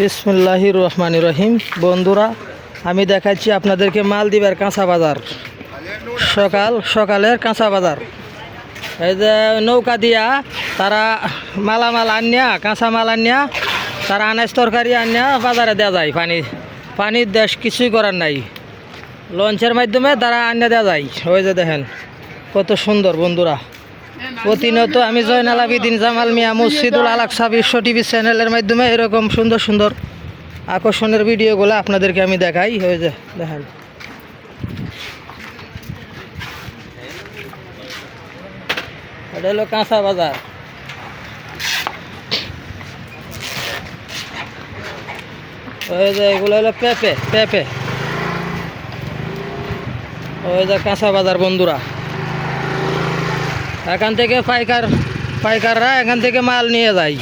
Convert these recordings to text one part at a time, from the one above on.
বিসমুল্লাহির রহমান রহিম বন্ধুরা, আমি দেখাচ্ছি আপনাদেরকে মালদ্বীপের কাঁচা বাজার। সকাল, সকালের কাঁচা বাজার। এই যে নৌকা দিয়া তারা মালামাল আনিয়া, কাঁচা মাল আনিয়া, তারা আনাজ তরকারি আনিয়া বাজারে দেওয়া যায়। পানি, পানির দেশ কিছুই করার নাই। লঞ্চের মাধ্যমে তারা আনিয়া দেওয়া যায়। ওই যে দেখেন, কত সুন্দর বন্ধুরা। প্রতিনিয়ত আমি জয়নাল আবিদিন জামাল মিয়া মসজিদুল আলাকসা বিশ্ব টিভি চ্যানেলের মাধ্যমে এরকম সুন্দর সুন্দর আকর্ষণের ভিডিওগুলো আপনাদেরকে আমি দেখাই। হয়ে যে, দেখেন। হলো কাঁচা বাজার। ওই যে, এগুলো হলো পেঁপে পেঁপে। ওই যে, কাঁচা বাজার বন্ধুরা। এখান থেকে পাইকার পাইকাররা এখান থেকে মাল নিয়ে যায়।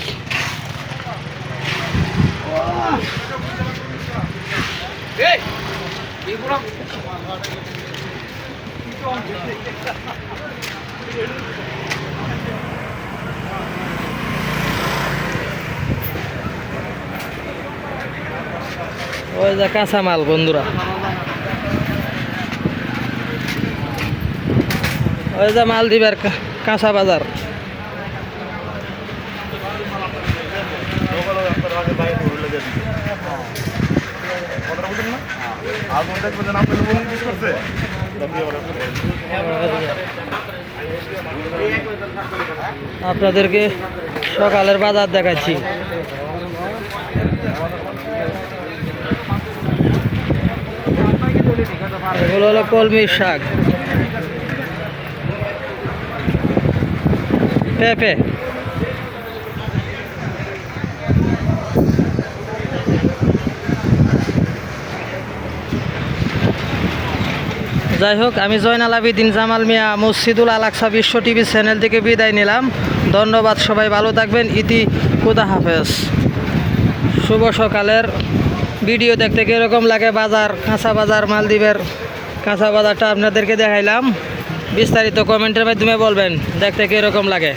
ওই যে কাঁচা মাল, বন্ধুরা। ওই যে মালদ্বীপের কা- কাঁচা বাজার। আপনাদেরকে সকালের বাজার দেখাচ্ছি। এগুলো হলো কলমির শাক। পেঁপে যাই হোক, আমি জয়নাল আবিদিন, জামাল মিয়া মসজিদুল আলাকসা বিশ্ব টিভি চ্যানেল থেকে বিদায় নিলাম। ধন্যবাদ সবাই, ভালো থাকবেন। ইতি খুদা হাফেজ। শুভ সকালের। ভিডিও দেখতে কীরকম লাগে বাজার, কাঁচা বাজার, মালদ্বীপের কাঁচা বাজারটা আপনাদেরকে দেখাইলাম। বিস্তারিত কমেন্টের মাধ্যমে বলবেন। দেখতে কীরকম লাগে।